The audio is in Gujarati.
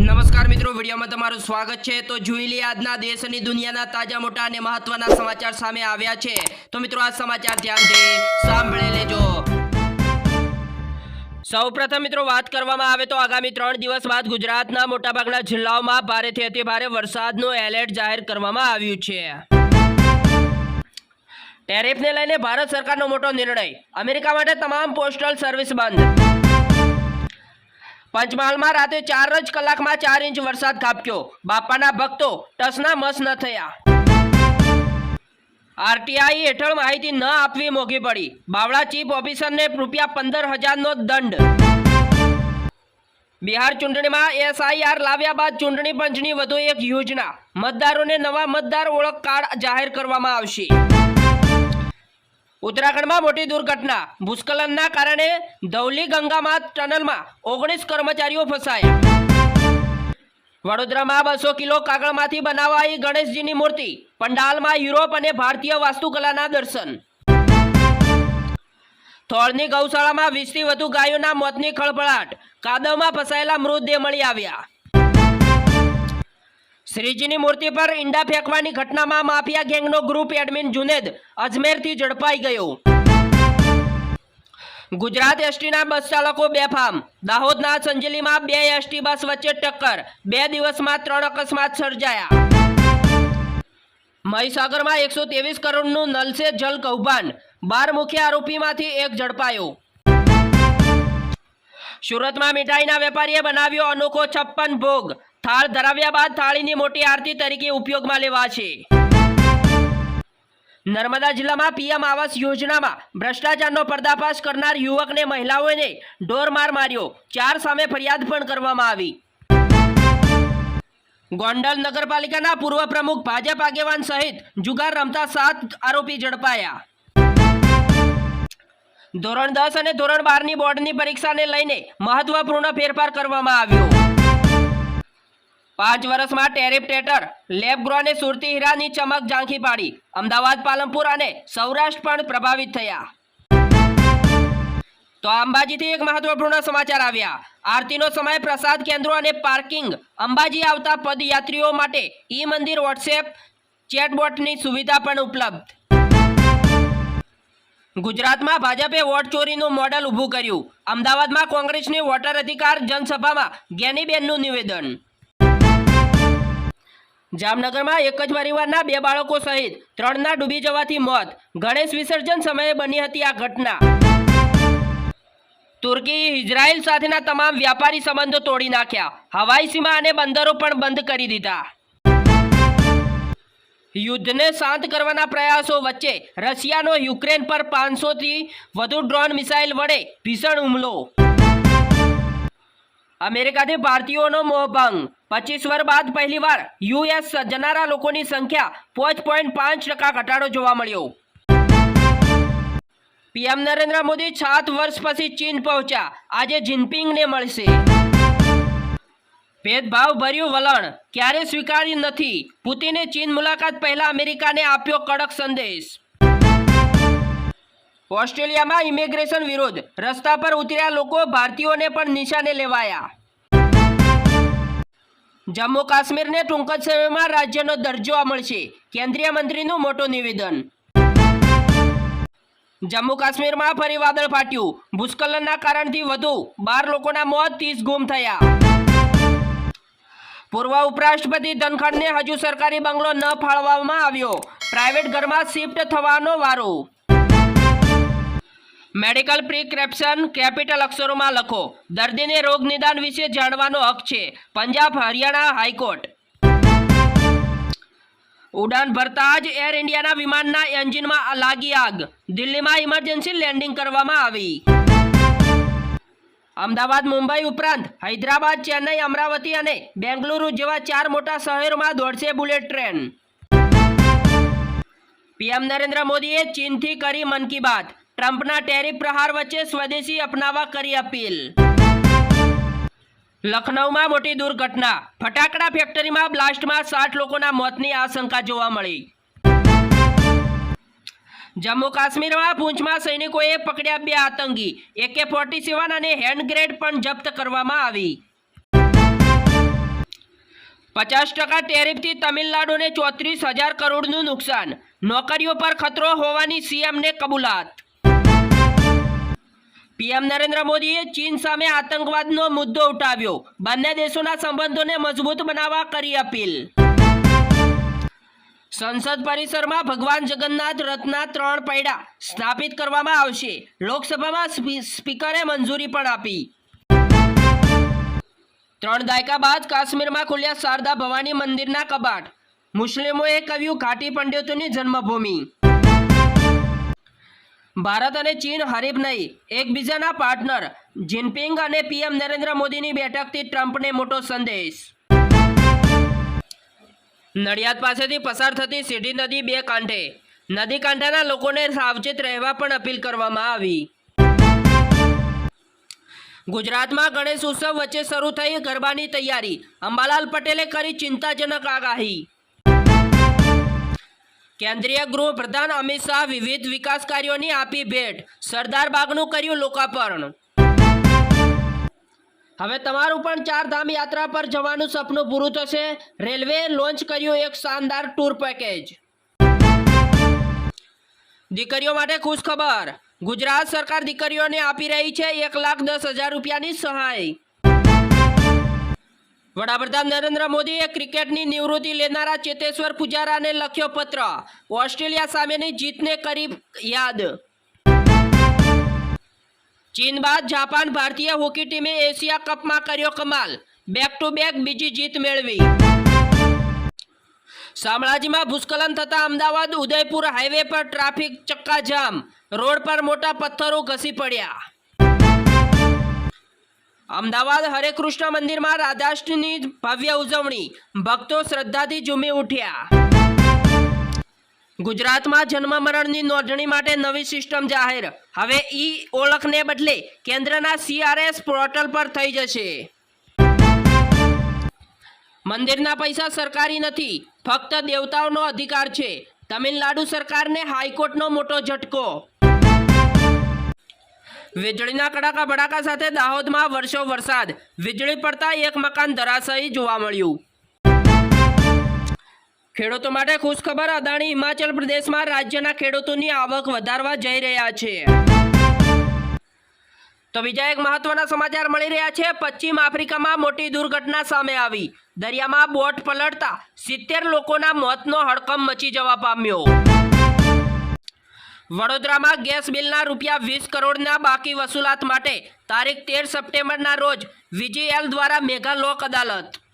નમસ્કાર મિત્રો, વિડીયોમાં તમારું સ્વાગત છે. તો જોઈ લઈએ આજના દેશ અને દુનિયાના તાજા મોટા અને મહત્વના સમાચાર સામે આવ્યા છે. તો મિત્રો, આ સમાચાર ધ્યાનથી સાંભળી લેજો. સૌપ્રથમ મિત્રો, વાત કરવામાં આવે તો આગામી ત્રણ દિવસ બાદ ગુજરાતના મોટાભાગના જિલ્લાઓમાં ભારેથી અતિ ભારે વરસાદનું એલર્ટ જાહેર કરવામાં આવ્યું છે. ટેરિફને લઈને ભારત સરકારનો મોટો નિર્ણય. અમેરિકા માટે તમામ પોસ્ટલ સર્વિસ બંધ. પંચમહાલમાં રાતે ચાર જ કલાકમાં ચાર ઇંચ વરસાદ ખાબક્યો. બાપાના ભક્તો ટસના મસ ન થયા. આરટીઆઈ હેઠળ માહિતી ન આપવી મોંઘી પડી. બાવળા ચીફ ઓફિસરને રૂપિયા પંદર હજારનો દંડ. બિહાર ચૂંટણીમાં એસઆઈઆર લાવ્યા બાદ ચૂંટણી પંચની વધુ એક યોજના. મતદારોને નવા મતદાર ઓળખ કાર્ડ જાહેર કરવામાં આવશે. ઉત્તરાખંડમાં મોટી દુર્ઘટના. ભૂસ્ખલનના કારણે ધૌલી ગંગામાં ટનલમાં ઓગણીસ કર્મચારીઓ ફસાયા. વડોદરામાં બસો કિલો કાગળમાંથી બનાવાઈ ગણેશજીની મૂર્તિ, પંડાલમાં યુરોપ અને ભારતીય વાસ્તુકલાના દર્શન. થોળની ગૌશાળામાં વીસથી વધુ ગાયોના મોતની ખળભળાટ, કાદવમાં ફસાયેલા મૃતદેહ મળી આવ્યા. શ્રીજીની મૂર્તિ પર ઈંડા ફેંકવાની ઘટનામાં માફિયા ગેંગનો ગ્રુપ એડમિન જુનેદ અજમેરથી ઝડપાઈ ગયો. ગુજરાત એસટીના બસ ચાલકો બેફામ. દાહોદના સંજલીમાં બે એસટી બસ વચ્ચે ટક્કર. બે દિવસમાં ત્રણ અકસ્માત સર્જાયા. મહીસાગરમાં એકસો ત્રેવીસ કરોડનું નલસે જલ કૌભાંડ. બાર મુખ્ય આરોપીમાંથી એક ઝડપાયો. સુરતમાં મીઠાઈના વેપારીએ બનાવ્યો અનોખો છપ્પન ભોગ. થાળ ધરાવ્યા બાદ થાળીની મોટી આરતી તરીકે ઉપયોગમાં લેવાશે. નર્મદા જિલ્લામાં પીએમ આવાસ યોજનામાં ભ્રષ્ટાચારનો પર્દાફાશ કરનાર યુવકને મહિલાઓને ઢોરમાર માર્યો. ચાર સામે ફરિયાદ પણ કરવામાં આવી. ગોંડલ નગરપાલિકાના પૂર્વ પ્રમુખ ભાજપ આગેવાન સહિત જુગાર રમતા સાત આરોપી ઝડપાયા. ધોરણ દસ અને ધોરણ બારની બોર્ડની પરીક્ષાને લઈને મહત્વપૂર્ણ ફેરફાર કરવામાં આવ્યો. પાંચ વર્ષમાં ટેરિફ ટેટર, લેબ ગ્રો અને સુરતી હીરાની ચમક ઝાંખી પાડી. અમદાવાદ, પાલનપુર અને સૌરાષ્ટ્ર પણ પ્રભાવિત થયા. તો અંબાજીથી એક મહત્વપૂર્ણ સમાચાર આવ્યા. આરતીનો સમય, પ્રસાદ કેન્દ્રો અને પાર્કિંગ. અંબાજી આવતા પદયાત્રીઓ માટે ઈ મંદિર, વોટ્સએપ, ચેટબોટની સુવિધા પણ ઉપલબ્ધ. ગુજરાતમાં ભાજપે વોટ ચોરીનું મોડલ ઊભું કર્યું. અમદાવાદમાં કોંગ્રેસની વોટર અધિકાર જનસભામાં જ્ઞાનીબેનનું નિવેદન. જામનગરમાં એક જ પરિવારના બે બાળકો સહિત ત્રણના ડૂબી જવાથી મોત. ગણેશ વિસર્જન સમયે બની હતી આ ઘટના. તુર્કી, ઇઝરાયલ સાથેના તમામ વ્યાપારી સંબંધો તોડી નાખ્યા. હવાઈ સીમા અને બંદરો પણ બંધ કરી દીધા. યુદ્ધને શાંત કરવાના પ્રયાસો વચ્ચે રશિયાનો યુક્રેન પર પાંચસોથી વધુ ડ્રોન મિસાઇલ વડે ભીષણ હુમલો. અમેરિકાથી ભારતીયોનો મોહભંગ પચીસ વર્ષ બાદ પહેલીવાર યુએસ જનારા લોકોની સંખ્યા પાંચ પોઈન્ટ પાંચ ટકા ઘટાડો જોવા મળ્યો. પીએમ નરેન્દ્ર મોદી સાત વર્ષ પછી ચીન પહોંચ્યા. આજે જિનપિંગને મળશે. ભેદભાવ ભર્યું વલણ. ક્યારે સ્વીકાર્યું નથી. પુતિને ચીન મુલાકાત પહેલા અમેરિકાને આપ્યો કડક સંદેશ. ઓસ્ટ્રેલિયામાં ઇમિગ્રેશન વિરોધ. રસ્તા પર ઉતર્યા લોકો ભારતીયોને પણ નિશાને લેવાયા. જમ્મુ કાશ્મીરને ટૂંક જ સમયમાં રાજ્યનો દરજ્જો મળશે. કેન્દ્રીય મંત્રીનું મોટું નિવેદન. જમ્મુ કાશ્મીરમાં ફરી વાદળ ફાટ્યું. ભૂસ્ખલનના કારણથી વધુ બાર લોકોના મોત, ત્રીસ ગુમ થયા. પૂર્વ ઉપરાષ્ટ્રપતિ ધનખડને હજુ સરકારી બંગલો ન ફાળવવામાં આવ્યો. પ્રાઇવેટ ઘરમાં શિફ્ટ થવાનો વારો. મેડિકલ પ્રિસ્ક્રિપ્શન કેપિટલ અક્ષરોમાં લખો. દર્દીને રોગ નિદાન વિશે જાણવાનો હક છે. Punjab, Haryana high court. ઉડાન ભરતા જ એર ઇન્ડિયાના વિમાનના એન્જિનમાં લાગી આગ. દિલ્હીમાં ઇમરજન્સી લેન્ડિંગ કરવામાં આવી. અમદાવાદ, મુંબઈ ઉપરાંત હૈદરાબાદ, ચેન્નઈ, અમરાવતી અને બેંગલુરુ જેવા ચાર મોટા શહેરોમાં દોડશે બુલેટ ટ્રેન. પીએમ નરેન્દ્ર મોદીએ ચીનથી કરી મન કી બાત. ટ્રમ્પના ટેરિફ પ્રહાર વચ્ચે સ્વદેશી અપનાવવા કરી અપીલ. લખનૌમાં મોટી દુર્ઘટના. ફટાકડા ફેક્ટરીમાં બ્લાસ્ટમાં સાઠ લોકોના મોતની આશંકા જોવા મળી. જમ્મુ કાશ્મીરમાં પૂંછમાં સૈનિકોએ પકડ્યા બે આતંકી. એકે ફોર્ટી સેવન અને હેન્ડ ગ્રેડ પણ જપ્ત કરવામાં આવી. પચાસ ટકા ટેરિફથી તમિલનાડુને ચોત્રીસ હજાર કરોડનું નુકસાન. નોકરીઓ પર ખતરો હોવાની સીએમને કબૂલાત. પીએમ નરેન્દ્ર મોદીએ ચીન સામે આતંકવાદનો મુદ્દો ઉઠાવ્યો. બંને દેશોના સંબંધોને મજબૂત બનાવવા કરી અપીલ. સંસદ પરિસરમાં ભગવાન જગન્નાથ રથના ત્રણ પૈડા સ્થાપિત કરવામાં આવશે. લોકસભામાં સ્પી- સ્પીકરે મંજૂરી પણ આપી. ત્રણ દાયકા બાદ કાશ્મીરમાં ખુલ્યા શારદા ભવાની મંદિરના કબાટ. મુસ્લિમોએ કહ્યું, ઘાટી પંડિતોની જન્મભૂમિ. ભારત અને ચીન હરીફ નહીં, એકબીજાના પાર્ટનર. જિનપિંગ અને પીએમ નરેન્દ્ર મોદીની બેઠકથી ટ્રમ્પને મોટો સંદેશ. નડિયાદ પાસેથી પસાર થતી સીધી નદી બે કાંઠે. નદી કાંઠાના લોકોને સાવચેત રહેવા પણ અપીલ કરવામાં આવી. ગુજરાતમાં ગણેશ ઉત્સવ વચ્ચે શરૂ થઈ ગરબાની તૈયારી. અંબાલાલ પટેલે કરી ચિંતાજનક આગાહી. કેન્દ્રીય ગૃહપ્રધાન અમિત શાહ વિવિધ વિકાસ કાર્યોની આપી ભેટ. સરદાર બાગનું કર્યું લોકાર્પણ. હવે તમારું પણ ચાર ધામ યાત્રા પર જવાનું સપનું પૂરું થશે. રેલવે લોન્ચ કર્યું એક શાનદાર ટૂર પેકેજ. દીકરીઓ માટે ખુશ ખબર ગુજરાત સરકાર દીકરીઓને આપી રહી છે એક લાખ દસ હજાર રૂપિયાની સહાય. વડાપ્રધાન નરેન્દ્ર મોદીએ ક્રિકેટની નિવૃત્તિ લેનારા ચેતેશ્વર પુજારાને લખ્યો પત્ર. ઓસ્ટ્રેલિયા સામેની જીતને કરી યાદ. ચીન બાદ જાપાન ભારતીય હોકી ટીમે એશિયા કપમાં કર્યો કમાલ. બેક ટુ બેક બીજી જીત મેળવી. શામળાજીમાં ભૂસ્ખલન થતા અમદાવાદ ઉદયપુર હાઈવે પર ટ્રાફિક ચક્કાજામ. રોડ પર મોટા પથ્થરો ઘસી પડ્યા. અમદાવાદ હરે કૃષ્ણ મંદિરમાં રાધાષ્ટમીની ભવ્ય ઉજવણી. ભક્તો શ્રદ્ધાથી ઝૂમી ઉઠ્યા. ગુજરાતમાં જન્મ મરણની નોંધણી માટે નવી સિસ્ટમ જાહેર. હવે ઈ ઓળખને બદલે કેન્દ્રના સીઆરએસ પોર્ટલ પર થઈ જશે. મંદિરના પૈસા સરકારી નથી, ફક્ત દેવતાઓનો અધિકાર છે. તમિલનાડુ સરકારને હાઈકોર્ટનો મોટો ઝટકો. વીજળીના કડાકા ભડાકા સાથે દાહોદમાં વર્ષો વરસાદ વીજળી પડતા એક મકાન ધરાશાયી જોવા મળ્યું. ખેડૂતો માટે ખુશખબર, અદાણી હિમાચલ પ્રદેશમાં રાજ્યના ખેડૂતોની આવક વધારવા જઈ રહ્યા છે. તો બીજા એક મહત્વના સમાચાર મળી રહ્યા છે. પશ્ચિમ આફ્રિકામાં મોટી દુર્ઘટના સામે આવી. દરિયામાં બોટ પલટતા સિત્તેર લોકોના મોતનો હડકંપ મચી જવા પામ્યો. વડોદરામાં ગેસ બિલના રૂપિયા વીસ કરોડના બાકી વસૂલાત માટે તારીખ તેર સપ્ટેમ્બરના રોજ વીજીએલ દ્વારા મેગા લોક અદાલત.